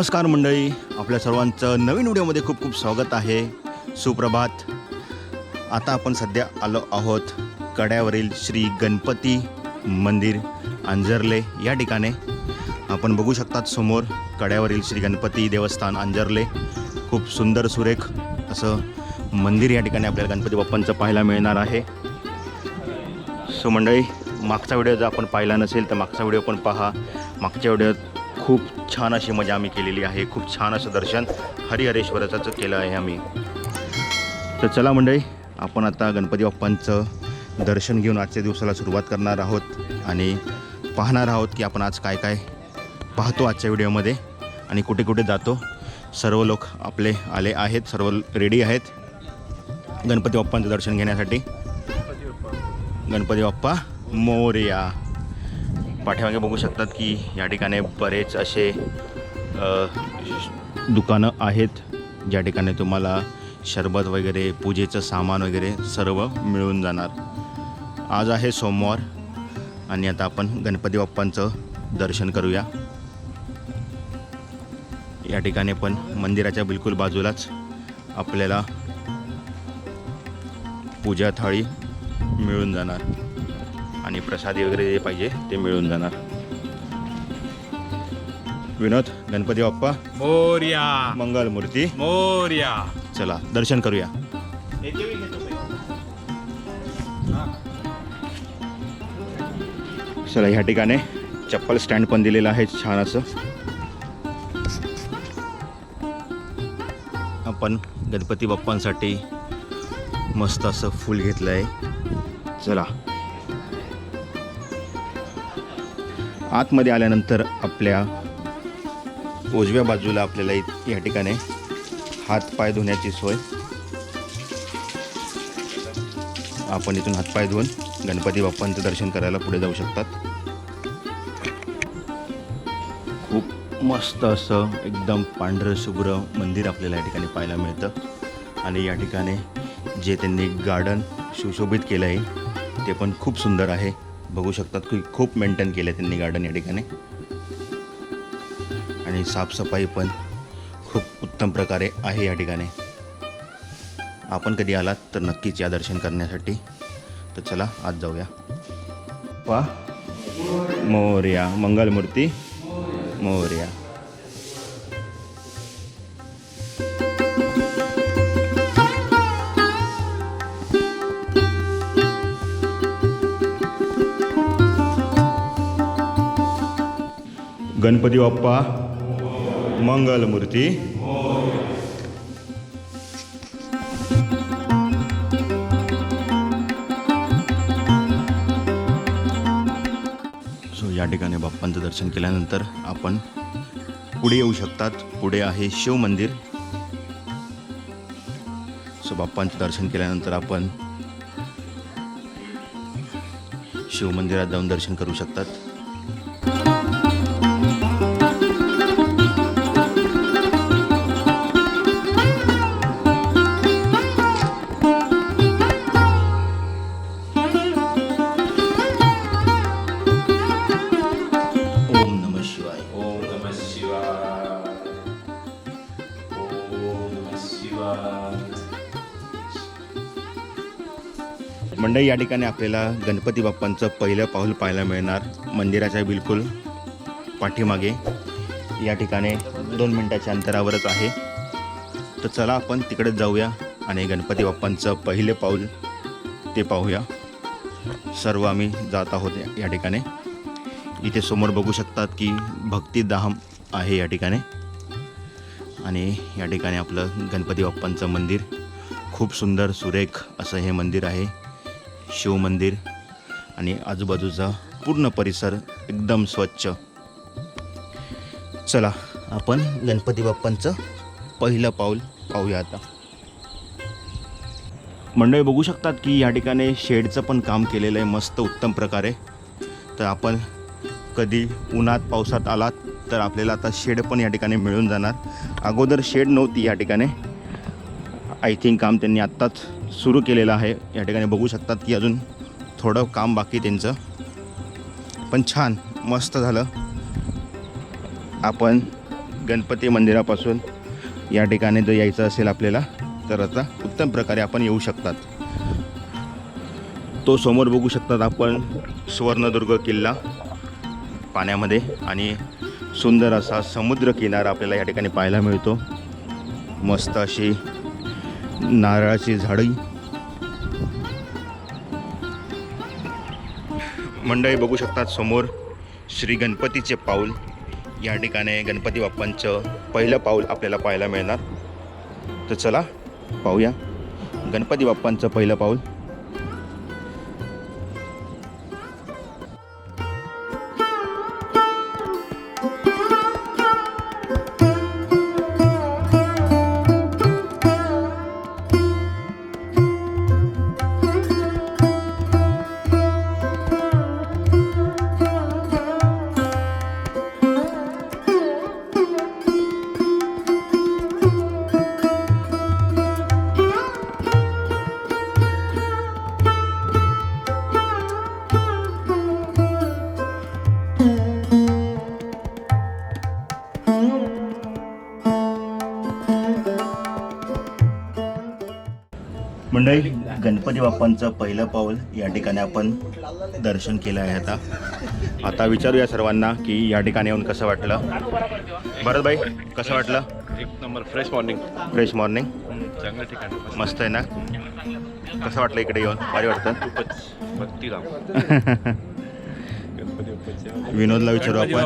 नमस्कार मंडळी. आपल्या सर्वांचं नवीन व्हिडिओमध्ये खूप खूप स्वागत आहे. सुप्रभात. आता आपण सध्या आलो आहोत कड्यावरील श्री गणपती मंदिर अंजर्ले या ठिकाणी. आपण बघू शकतात समोर कड्यावरील श्री गणपती देवस्थान अंजर्ले. खूप सुंदर सुरेख असं मंदिर या ठिकाणी आपल्याला गणपती बाप्पांचं पाहायला मिळणार आहे. सो मंडळी मागचा व्हिडिओ जर आपण पाहिला नसेल तर मागचा व्हिडिओ पण पहा. मागच्या व्हिडिओत खूप छान अशी मजा आम्ही केलेली आहे. खूप छान असं दर्शन हरिहरेश्वराचं केलं आहे आम्ही. तर चला मंडळी आपण आता गणपती बाप्पांचं दर्शन घेऊन आजच्या दिवसाला सुरुवात करणार आहोत आणि पाहणार आहोत की आपण आज काय काय पाहतो आजच्या व्हिडिओमध्ये आणि कुठे कुठे जातो. सर्व लोक आपले आले आहेत सर्व रेडी आहेत गणपती बाप्पांचं दर्शन घेण्यासाठी. गणपती बाप्पा मोरया. पाठीमागे बघू शकतात की या ठिकाणी बरेच असे दुकानं आहेत ज्या ठिकाणी तुम्हाला शरबत वगैरे पूजेचं सामान वगैरे सर्व मिळून जाणार. आज आहे सोमवार आणि आता आपण गणपती बाप्पांचं दर्शन करूया. या ठिकाणी पण मंदिराच्या बिलकुल बाजूलाच आपल्याला पूजा थाळी मिळून जाणार. आणि प्रसादी वगैरे जे पाहिजे ते मिळून जाणार. विनोद गणपती बाप्पा मोर्या. मंगल मूर्ती. मोर्या. चला दर्शन करूया. चला ह्या ठिकाणी चप्पल स्टँड पण दिलेलं आहे छान असं. आपण गणपती बाप्पांसाठी मस्त असं फूल घेतलं आहे चला. आतमध्ये आल्यानंतर आपल्या उजव्या बाजूला आपल्याला या ठिकाणी हात पाय धुण्याची सोय. आपण इथून हातपाय धुवून गणपती बाप्पांचं दर्शन करायला पुढे जाऊ शकतात. खूप मस्त असं एकदम पांढरं शुभ्र मंदिर आपल्याला या ठिकाणी पाहायला मिळतं. आणि या ठिकाणी जे त्यांनी गार्डन सुशोभित केलं आहे ते पण खूप सुंदर आहे. बघू शकतात की खूप मेंटेन केलं आहे त्यांनी गार्डन या ठिकाणी. आणि साफसफाई पण खूप उत्तम प्रकारे आहे या ठिकाणी. आपण कधी आलात तर नक्कीच या दर्शन करण्यासाठी. तर चला आज जाऊया. वा मोर्या मंगलमूर्ती. मोर्या. गणपती बाप्पा मंगलमूर्ती. सो या ठिकाणी बाप्पांचं दर्शन केल्यानंतर आपण पुढे येऊ शकतात. पुढे आहे शिव मंदिर. सो बाप्पांचं दर्शन केल्यानंतर आपण शिव मंदिरात जाऊन दर्शन करू शकतात. या ठिकाणी आपल्याला गणपती बाप्पांचं पहिलं पाऊल पाहायला मिळणार. मंदिराच्या बिलकुल पाठीमागे. या ठिकाणी दोन मिनटाच्या अंतरावरच आहे. तर चला आपण तिकडे जाऊया आणि गणपती बाप्पांचं पहिले पाऊल ते पाहूया. सर्व आम्ही जात आहोत या- ठिकाणी. इथे समोर बघू शकतात की भक्तिधाम आहे या ठिकाणी. आणि या ठिकाणी आपलं गणपती बाप्पांचं मंदिर. खूप सुंदर सुरेख असं हे मंदिर आहे. शिवमंदिर आणि आजूबाजूचा पूर्ण परिसर एकदम स्वच्छ. चला आपण गणपती बाप्पांचं पहिलं पाऊल पाहूया आता. मंडळी बघू शकतात की या ठिकाणी शेडचं पण काम केलेलं आहे मस्त उत्तम प्रकारे. तर आपण कधी उन्हात पावसात आलात तर आपल्याला आता शेड पण या ठिकाणी मिळून जाणार. अगोदर शेड नव्हती या ठिकाणी. आय थिंक काम त्यांनी आत्ताच सुरू केलेलं आहे. या ठिकाणी बघू शकतात की अजून थोडं काम बाकी त्यांचं. पण छान मस्त झालं. आपण गणपती मंदिरापासून या ठिकाणी जर यायचं असेल आपल्याला तर आता उत्तम प्रकारे आपण येऊ शकतात. तो समोर बघू शकतात आपण सुवर्णदुर्ग किल्ला पाण्यामध्ये आणि सुंदर असा समुद्र किनारा आपल्याला या ठिकाणी पाहायला मिळतो. मस्त अशी नारळाची झाडी. मंडळी बघू शकतात समोर श्री गणपतीचे पाऊल. या ठिकाणी गणपती बाप्पांचं पहिलं पाऊल आपल्याला पाहायला मिळणार. तर चला पाहूया. गणपती बाप्पांचं पहिलं पाऊल. गणपती बाप्पांचं पहिलं पाऊल या ठिकाणी आपण दर्शन केलं आहे आता. आता विचारूया सर्वांना की या ठिकाणी येऊन कसं वाटलं? भरत भाई कसं वाटलं? एक number fresh morning fresh morning चांगलं ठिकाण. मस्त आहे ना? कसं वाटलं इकडे येऊन? भारी वाटतं? खूपच बाप्पाचे विनोदला विचारू आपण?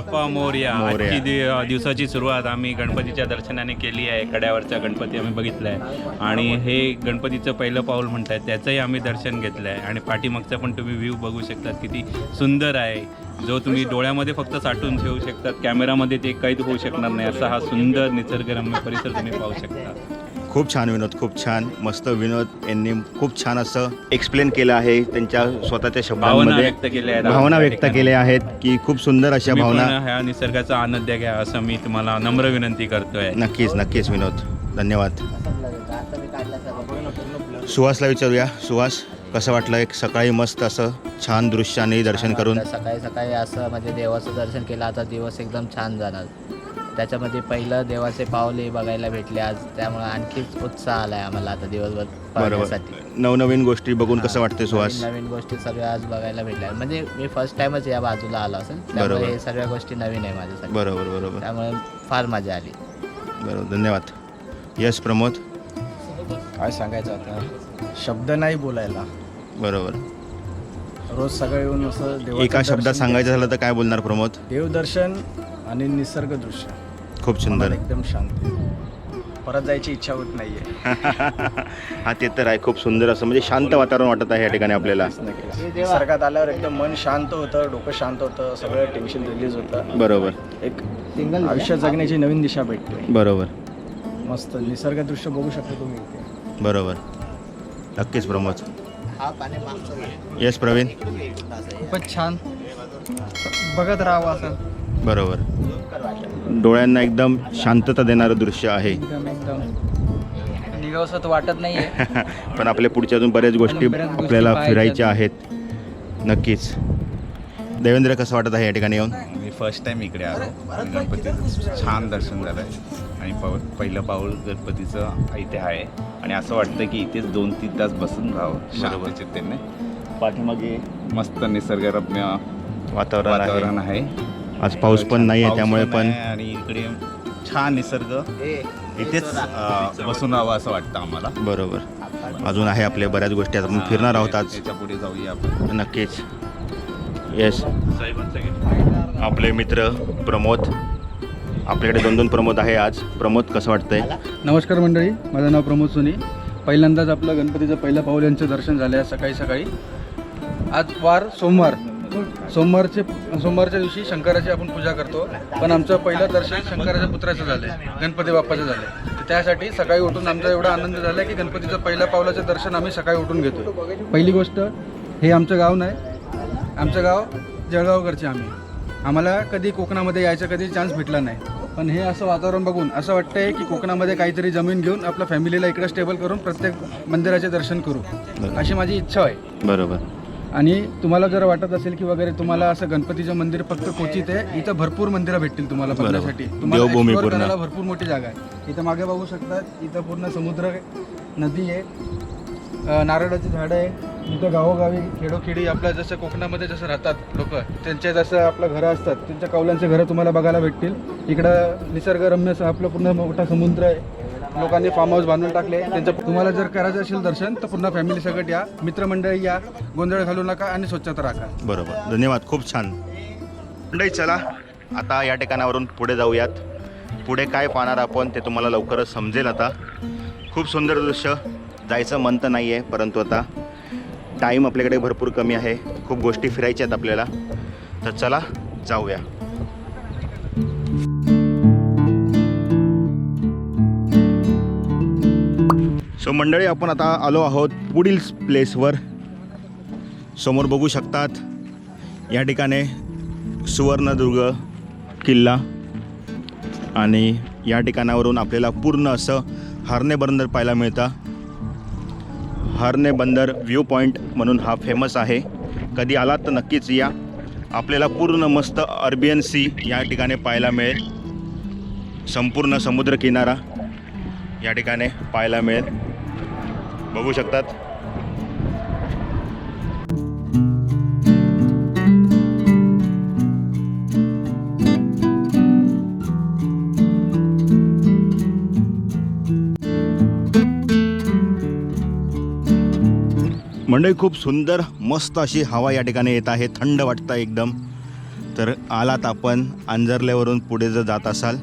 मोरया. दि- दिवसाची सुरुवात आम्ही गणपतीच्या दर्शनाने केली आहे. कड्यावरचा गणपती आम्ही बघितला आहे आणि हे गणपतीचं पहिलं पाऊल म्हणतात त्याचंही आम्ही दर्शन घेतलं आहे आणि पाठीमागचा पण तुम्ही व्ह्यू बघू शकतात किती सुंदर आहे. जो तुम्ही डोळ्यामध्ये फक्त साठवून ठेवू शकतात कॅमेरामध्ये ते कैद होऊ शकणार नाही असा हा सुंदर निसर्गरम्य परिसर तुम्ही पाहू शकता. खूप छान विनोद खूप छान मस्त विनोद. यांनी खूप छान असं एक्सप्लेन केलं आहे त्यांच्या स्वतःच्या भावना शब्दांमध्ये व्यक्त केल्या आहेत. भावना व्यक्त. केल्या आहेत की खूप सुंदर अशा तुम्ही पण भावना ह्या निसर्गाचा आनंद घ्या असं मी तुम्हाला नम्र विनंती करतोय. नक्कीच नक्कीच विनोद. धन्यवाद. सुहासला विचारूया. सुहास कसं वाटलं एक सकाळी मस्त असं छान दृश्याने दर्शन करून? आता सकाळी सकाळी असं म्हणजे देवाचं दर्शन केलं. आता दिवस एकदम छान जाणार त्याच्यामध्ये पहिलं देवाचे पावले बघायला भेटले आज. त्यामुळे आणखीच उत्साह आलाय आम्हाला आता दिवसभर पाहण्यासाठी. नवनवीन गोष्टी बघून कसं वाटतं सुहास? नवीन नवीन गोष्टी सर्व आज बघायला भेटल्या. म्हणजे मी फर्स्ट टाइमच या बाजूला आलो असेल. त्यामुळे बरोबर. हे सर्व गोष्टी नवीन आहे माझ्यासाठी. बरोबर बरोबर. त्यामुळे फार मजा आली. बरोबर धन्यवाद. यस प्रमोद? काय सांगायचं आता? शब्द नाही बोलायला. बरोबर. रोज सकाळी येऊन असं देवाचं एका शब्दात सांगायचं झालं तर काय बोलणार प्रमोद. देवदर्शन आणि निसर्ग दृश्य खूप सुंदर. मनाला एकदम शांत. परत जायची इच्छा होत नाहीये. हा ते तर आहे. खूप सुंदर असं म्हणजे शांत वातावरण वाटत आहे या ठिकाणी आपल्याला. निसर्गात आल्यावर एकदम मन शांत होतं डोकं शांत होतं सगळं टेन्शन रिलीज होतं. बरोबर. एक आयुष्य जगण्याची नवीन दिशा भेटते. बरोबर. मस्त निसर्ग दृश्य बघू शकता तुम्ही इथे. बरोबर. नक्कीच प्रमोद. हा पाणी मागचं घे. येस प्रवीण. खूपच छान. बघत राहावं असं. बरोबर. डोळ्यांना एकदम शांतता देणारं दृश्य आहे. एकदम एकदम. वाटत नाहीये. पण आपल्या पुढच्या अजून बऱ्याच गोष्टी आपल्याला फिरायच्या आहेत. नक्कीच. देवेंद्र कसं वाटत आहे या ठिकाणी येऊन? मी फर्स्ट टाइम इकडे आलो. गणपतीचं छान दर्शन झालं आहे आणि पाऊ पहिलं पाऊल गणपतीचं इथे आहे. आणि असं वाटतं की इथेच दोन तीन तास बसून राहावं बरोबर. शांतचित्तेने पाठीमागे मस्त निसर्गरम्य वातावरण वातावरण आहे. आज पाऊस पण नाही आहे त्यामुळे पण आणि इकडे छान निसर्ग. इथेच अं, बसून राहावं असं वाटतं आम्हाला. बरोबर. अजून आहे आपल्या बऱ्याच गोष्टी आता आपण फिरणार आहोत आज. त्याच्या पुढे जाऊया आपण. नक्कीच. येस आपले मित्र प्रमोद आपल्याकडे दोन दोन प्रमोद आहे आज. प्रमोद कसं वाटतंय? नमस्कार मंडळी माझं नाव प्रमोद सोनी. पहिल्यांदाच आपलं गणपतीचं पहिलं पाऊल यांचं दर्शन झालं आहे सकाळी सकाळी. आज वार सोमवार. सोमवारचे सोमवारच्या दिवशी शंकराची आपण पूजा करतो. पण आमचं पहिलं दर्शन शंकराच्या पुत्राचं झालं आहे गणपती बाप्पाचं झालं आहे त्यासाठी सकाळी उठून आमचा एवढा आनंद झाला आहे की गणपतीचं पहिल्या पावलाचं दर्शन आम्ही सकाळी उठून घेतो पहिली गोष्ट हे आमचं गाव नाही. आमचं गाव जळगावकडचे आम्ही. आम्हाला कधी कोकणामध्ये यायचा कधी चान्स भेटला नाही. पण हे असं वातावरण बघून असं वाटतंय की कोकणामध्ये काहीतरी जमीन घेऊन आपल्या फॅमिलीला इकडे स्टेबल करून प्रत्येक मंदिराचे दर्शन करू. अशी माझी इच्छा आहे. बरोबर. आणि तुम्हाला जर वाटत असेल की वगैरे तुम्हाला असं गणपतीचं मंदिर फक्त कोचित आहे इथं भरपूर मंदिरं भेटतील तुम्हाला. बघण्यासाठी तुम्हाला देवभूमी explore पूर्ण. करायला भरपूर मोठी जागा आहे इथं मागे बघू शकता इथं पूर्ण समुद्र आहे नदी आहे अं, नारळाची झाडं आहे इथं गावोगावी खेडोखेडी आपल्या जसं कोकणामध्ये जसं राहतात लोक त्यांचे जसं आपलं घरं असतात त्यांच्या कौलांचे घरं तुम्हाला बघायला भेटतील इकडं निसर्गरम्य असं आपलं पूर्ण मोठा समुद्र आहे लोकांनी फार्म हाऊस बांधून टाकले. त्यांचं तुम्हाला जर करायचं असेल दर्शन तर पुन्हा फॅमिली सकट या. मित्रमंडळी या. गोंधळ घालू नका आणि स्वच्छता राखा. बरोबर. धन्यवाद. खूप छान. मंडळी चला. आता या ठिकाणावरून पुढे जाऊयात. पुढे काय पाहणार आपण ते तुम्हाला लवकरच समजेल आता. खूप सुंदर दृश्य. जायचं मन तर नाही आहे परंतु आता टाईम आपल्याकडे भरपूर कमी आहे. खूप गोष्टी फिरायच्या आहेत आपल्याला. तर चला जाऊया. सो मंडळी आपण आता आलो आहोत पुढील प्लेसवर समोर बघू शकतात या ठिकाणी सुवर्णदुर्ग किल्ला आणि या ठिकाणावरून आपल्याला पूर्ण असं हरणे बंदर पाहायला मिळतं. हरणे बंदर व्ह्यू पॉईंट म्हणून हा फेमस आहे. कधी आलात तर नक्कीच या. आपल्याला पूर्ण मस्त अरबियन सी या ठिकाणी पाहायला मिळेल. संपूर्ण समुद्रकिनारा या ठिकाणी पाहायला मिळेल. बघू शकतात. मंडळी खूप सुंदर मस्त अशी हवा या ठिकाणी येत आहे. थंड वाटतं एकदम. तर आलात आपण अंजरल्यावरून पुढे जर जात असाल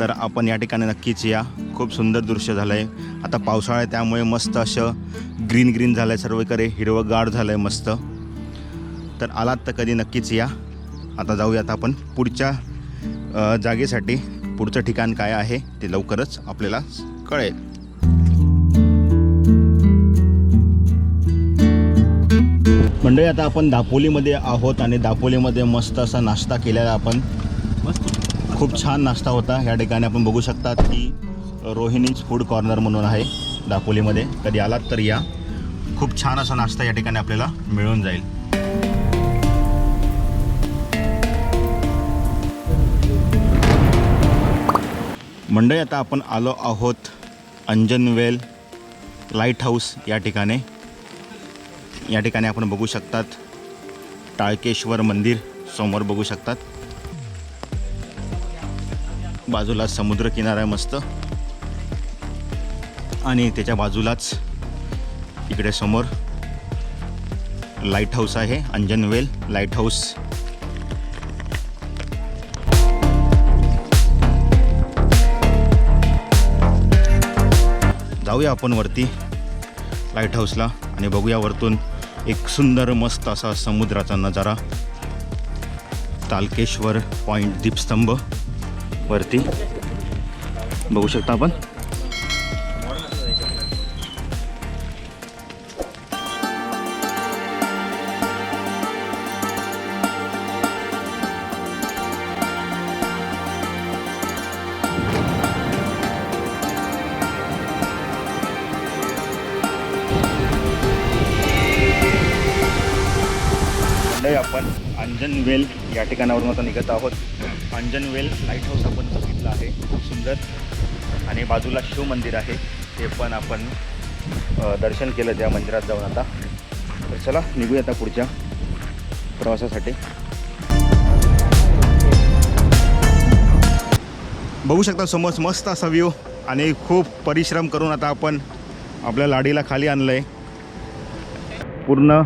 तर आपण या ठिकाणी नक्कीच या. खूप सुंदर दृश्य झालं आहे आता पावसाळा आहे त्यामुळे मस्त असं ग्रीन ग्रीन झालं आहे सर्वकडे हिरवंगार झालं आहे मस्त. तर आलात तर कधी नक्कीच या. आता जाऊयात आपण पुढच्या जागेसाठी. पुढचं ठिकाण काय आहे ते लवकरच आपल्याला कळेल. मंडळी आता आपण दापोलीमध्ये आहोत आणि दापोलीमध्ये मस्त असा नाश्ता केलेला आपण. खूप छान नाश्ता होता. या ठिकाणी आपण बघू शकतात की रोहिणीज फूड कॉर्नर म्हणून आहे दापोलीमध्ये. कधी आलात तर या. खूप छान असा नाश्ता या ठिकाणी आपल्याला मिळून जाईल. मंडळी आता आपण आलो आहोत अंजनवेल लाइट हाऊस या ठिकाणी. या ठिकाणी आपण बघू शकतात टाळकेश्वर मंदिर समोर बघू शकतात. बाजूला समुद्र किनारा मस्त. आणि त्याच्या बाजूलाच इकडे समोर लाइट हाऊस आहे अंजनवेल लाइट हाऊस. जाऊया आपण वरती लाइट हाऊसला आणि बघूया वरतून एक सुंदर मस्त असा समुद्राचा नजारा. तालकेश्वर पॉईंट दीपस्तंभ वरती. बघू शकता आपण? अंजनवेल या ठिकाणावरून आता निघत आहोत. अंजनवेल लाइट हाऊस आपण बघितलं आहे. खूप सुंदर. आणि बाजूला शिव मंदिर आहे. ते पण आपण दर्शन केलं त्या मंदिरात जाऊन आता. तर चला निघूया आता पुढच्या प्रवासासाठी. बघू शकता समोर मस्त असा व्ह्यू आणि खूप परिश्रम करून आता आपण आपल्या लाडीला खाली आणलं आहे पूर्ण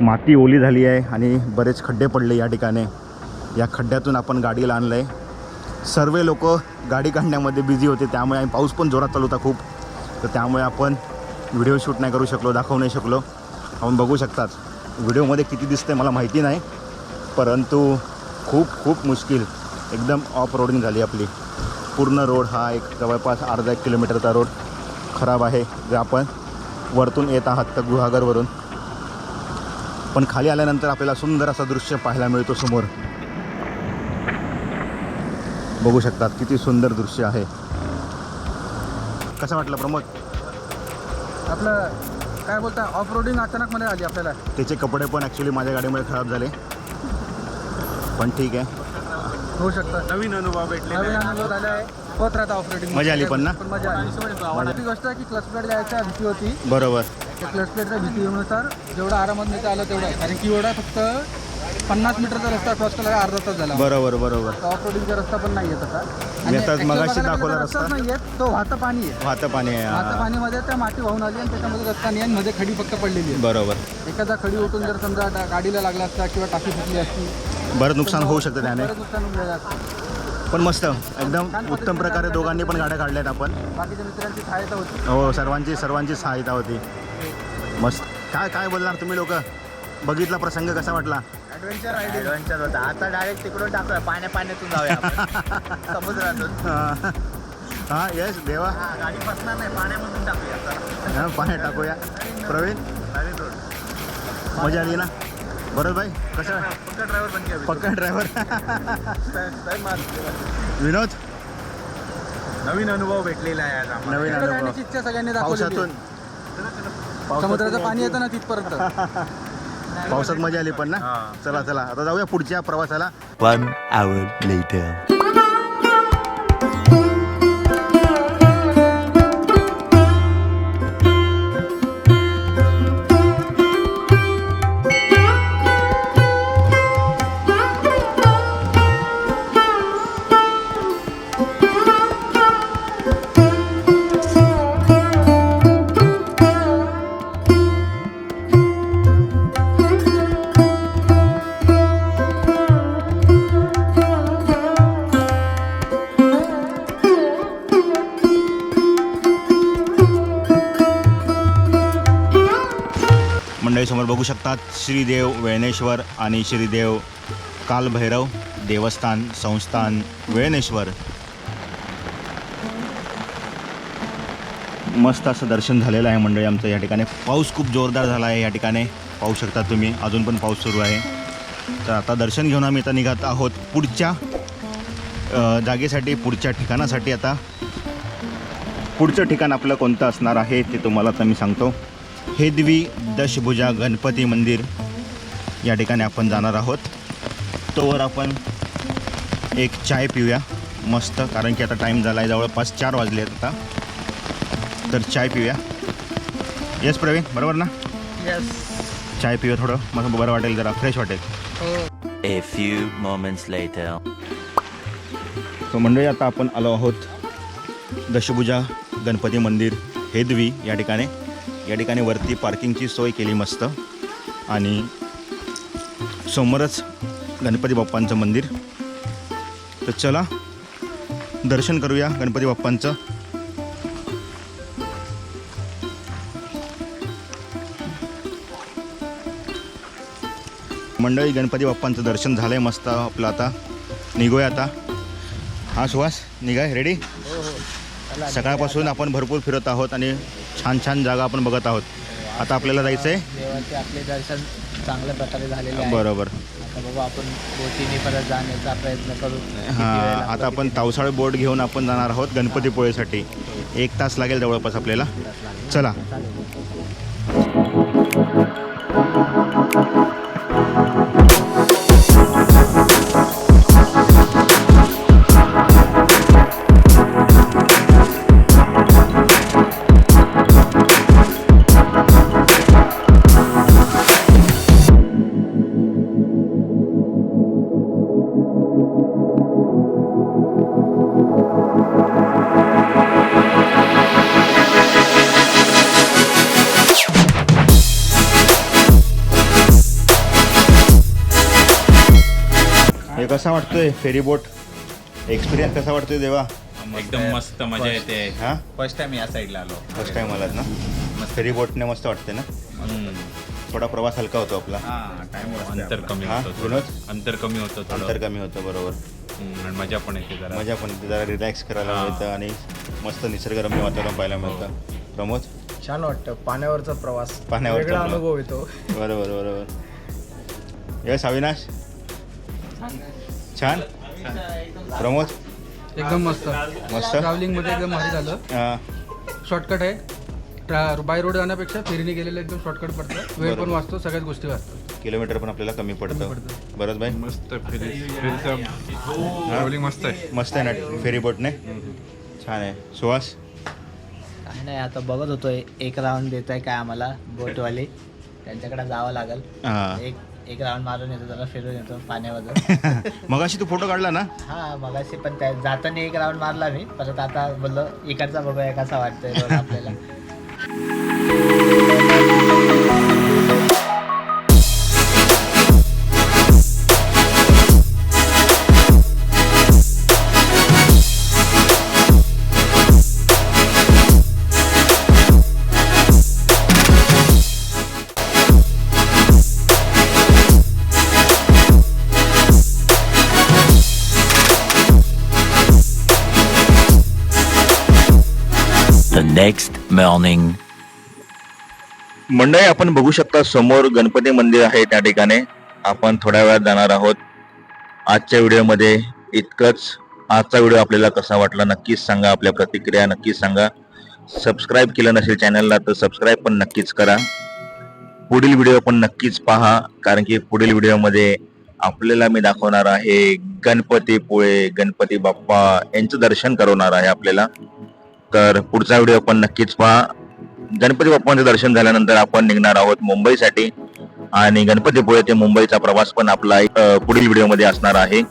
माती ओली झाली आहे आणि बरेच खड्डे पडले या ठिकाणी. या खड्ड्यातून आपण गाडीला आणलं आहे सर्व लोक गाडी काढण्यामध्ये बिझी होते त्यामुळे आणि पाऊस पण जोरात चालू होता खूप. तर त्यामुळे आपण व्हिडिओ शूट नाही करू शकलो दाखवू नाही शकलो. आपण बघू शकतात. व्हिडिओमध्ये किती दिसते मला माहिती नाही परंतु खूप खूप मुश्किल. एकदम ऑफ रोडिंग झाली आपली. पूर्ण रोड हा एक जवळपास अर्धा एक किलोमीटरचा रोड खराब आहे जे आपण वरतून येत आहात तर गुहागरवरून. पण खाली आल्यानंतर आपल्याला सुंदर असं दृश्य पाहायला मिळतो समोर. बघू शकतात किती सुंदर दृश्य आहे. कसं वाटलं प्रमोद? आपलं काय बोलता ऑफ रोडिंग अचानक मध्ये आली आपल्याला. त्याचे कपडे पण ॲक्च्युली माझ्या गाडीमुळे खराब झाले. पण ठीक आहे. होऊ शकतं. नवीन अनुभव भेटले नवीन अनुभव झाला आहे. होत राहता ऑफ रोडिंग मजा आली पण ना? पण मजा आली. गोष्ट आहे की क्लच प्लेट द्यायच्या भीती होती. बरोबर. त्या क्लच प्लेटच्या भीतीनुसार जेवढं आरामात नेता आलं तेवढं आहे. कारण की एवढा फक्त पन्नास मीटरचा रस्ता क्रॉस करायला अर्धा तास झाला. बरोबर बरोबर. ऑफ रोडिंगचा रस्ता पण नाही मी आता मगाशी दाखवला रस्ता. नाही आहे तो वाहतं पाणी आहे. वाहतं पाणी आहे वाहतं हा. पाणीमध्ये त्या माती वाहून आली आणि त्याच्यामध्ये रस्ता नाही आणि मध्ये खडी फक्त पडलेली आहे बरोबर. एखादा खडी उठून जर समजा गाडीला लागला असता किंवा टाकी फुटली असती बरं नुकसान होऊ शकतं त्याने. बरंच नुकसान होऊन गेलं असतं पण मस्त एकदम उत्तम प्रकारे दोघांनी पण गाड्या काढल्यात आपण. बाकीच्या मित्रांची सहायता होती. हो सर्वांची सर्वांची सहायता होती. मस्त. काय काय बोलणार तुम्ही लोक? बघितला प्रसंग कसा वाटला? ॲडव्हेंचर ॲडव्हेंचर होता. आता डायरेक्ट तिकडून टाकूया. पाण्या पाण्यातून जाऊया आपण. समुद्रातून. हां. यस देवा. हा, गाडी फसणार नाही. पाण्यामधून टाकूया चला. हां पाणी टाकूया. प्रवीण? मजा आली ना? बरं भाई कसं पक्का ड्रायव्हर बन गया पक्का ड्रायव्हर मार विनोद? नवीन अनुभव भेटलेला आहे आज आम्हाला. नवीन अनुभव. इच्छा सगळ्यांनी दाखवली पावसातून. समुद्राचं पाणी येतं ना तिथपर्यंत. पावसात मजा आली पण ना? चला चला. आता जाऊया पुढच्या प्रवासाला. One hour later. मंडळीसमोर बघू शकतात श्रीदेव वेणेश्वर आणि श्रीदेव कालभैरव देवस्थान संस्थान वेणेश्वर. मस्त असं दर्शन झालेलं आहे मंडळी आमचं या ठिकाणी. पाऊस खूप जोरदार झाला आहे या ठिकाणी. पाहू शकता तुम्ही अजून पण पाऊस सुरू आहे. तर आता दर्शन घेऊन आम्ही आता निघत आहोत पुढच्या जागेसाठी पुढच्या ठिकाणासाठी आता. पुढचं ठिकाण आपलं कोणतं असणार आहे ते तुम्हाला आता मी सांगतो. हेदवी दशभुजा गणपती मंदिर. या ठिकाणी आपण जाणार आहोत. तोवर आपण एक चाय पिऊया. मस्त कारण की आता टाईम झाला आहे जवळपास चार वाजले आहेत आता. तर चाय पिऊया. येस प्रवीण बरोबर ना? चाय पिऊया थोडं. मला बरं वाटेल जरा फ्रेश वाटेल. A few moments later. So मंडळी आता आपण आलो आहोत दशभुजा गणपती मंदिर हेदवी या ठिकाणी. या ठिकाणी वरती पार्किंगची सोय केली मस्त. आणि समोरच गणपती बाप्पांचं मंदिर. तर चला दर्शन करूया गणपती बाप्पांचं. मंडळी गणपती बाप्पांचं दर्शन झालं आहे मस्त आपलं आता. निघूया आता. हा सुहास निघाय रेडी सकाळपासून आपण भरपूर फिरत आहोत आणि छान छान जागा आपण बघत आहोत. आता आपल्याला जायचं आहे देवाचे आपले दर्शन चांगल्या प्रकारे झालेले आहे. बरोबर. आता बघू आपण बोटीने परत जाण्याचा प्रयत्न करू. किती वेळ हां लागतो, आता आपण किती तावसाळ बोट घेऊन आपण जाणार आहोत गणपतीपोळेसाठी एक तास लागेल जवळपास आपल्याला. चला. कसा वाटतोय फेरी बोट? एक्सपिरियन्स कसा वाटतोय देवा? एकदम मस्त मजा येते. हां? फर्स्ट टाइम या साईडला आलो. फर्स्ट टाइम आलात ना? फेरी बोटने मस्त वाटते ना? थोडा प्रवास हलका होतो आपला. हां टाईम अंतर कमी हा, होतं विनोद? थोडं. अंतर कमी होतं अंतर कमी होतं बरोबर. हम्म, आणि मजा पण येते जरा. मजा पण येते, जरा रिलॅक्स करायला हा. मिळतं आणि मस्त निसर्गरम्य वातावरण पाहायला मिळतं. प्रमोद? छान वाटतं. पाण्यावरचा प्रवास. पाण्यावरचा वेगळा प्रवास. अनुभव येतो. बरोबर बरोबर. यस अविनाश? छान. प्रमोद? एकदम मस्त. मस्त. ट्रॅव्हलिंगमध्ये एकदम भारी झालं. हा, शॉर्टकट आहे. बाय रोड जाण्यापेक्षा फेरीने गेलेलं एकदम शॉर्टकट पडतं. वेळ पण. वाचतो सगळ्याच गोष्टी वाचतात किलोमीटर पण आपल्याला कमी पडतं. पडतं. बरोबर भाई. मस्त फेरी फेरीचा ट्रॅव्हलिंग मस्त आहे. मस्त आहे ना फेरी बोटने छान आहे. सुहास? काय नाही आता बघत होतो एक राऊंड देत आहे काय आम्हाला बोटवाले त्यांच्याकडे जावं लागेल. हा. एक एक राऊंड मारून येतो जरा फिरून येतो पाण्यामध्ये मगाशी तू फोटो काढला ना? हा मगाशी पण त्या जाताना एक राऊंड मारला मी. परत आता बोललो इकडचा बघूया कसा वाटतोय आपल्याला. Morning. मंडळी आपण बघू शकता समोर गणपती मंदिर आहे त्या ठिकाणी. आपण थोड्या वेळात जाणार आहोत. आजच्या व्हिडिओमध्ये इतकंच. आजचा व्हिडिओ आपल्याला कसा वाटला नक्कीच सांगा. आपल्या प्रतिक्रिया नक्कीच सांगा. सबस्क्राईब केलं नसेल चॅनलला तर सबस्क्राईब पण नक्कीच करा. पुढील व्हिडिओ पण नक्कीच पहा कारण की पुढील व्हिडिओमध्ये आपल्याला मी दाखवणार आहे गणपतीपुळे गणपती बाप्पा यांचं दर्शन करवणार आहे आपल्याला. तर पुढचा व्हिडिओ आपण नक्कीच पहा. गणपती बाप्पांचं दर्शन झाल्यानंतर आपण निघणार आहोत मुंबईसाठी. आणि गणपतीपुळे ते मुंबईचा प्रवास पण आपला पुढील व्हिडिओमध्ये असणार आहे.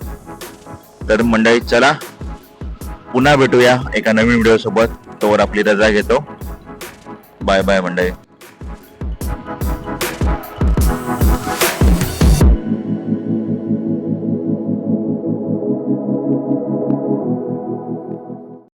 तर मंडळी चला. पुन्हा भेटूया एका नवीन व्हिडिओसोबत. तोवर आपली रजा घेतो. बाय बाय मंडळी.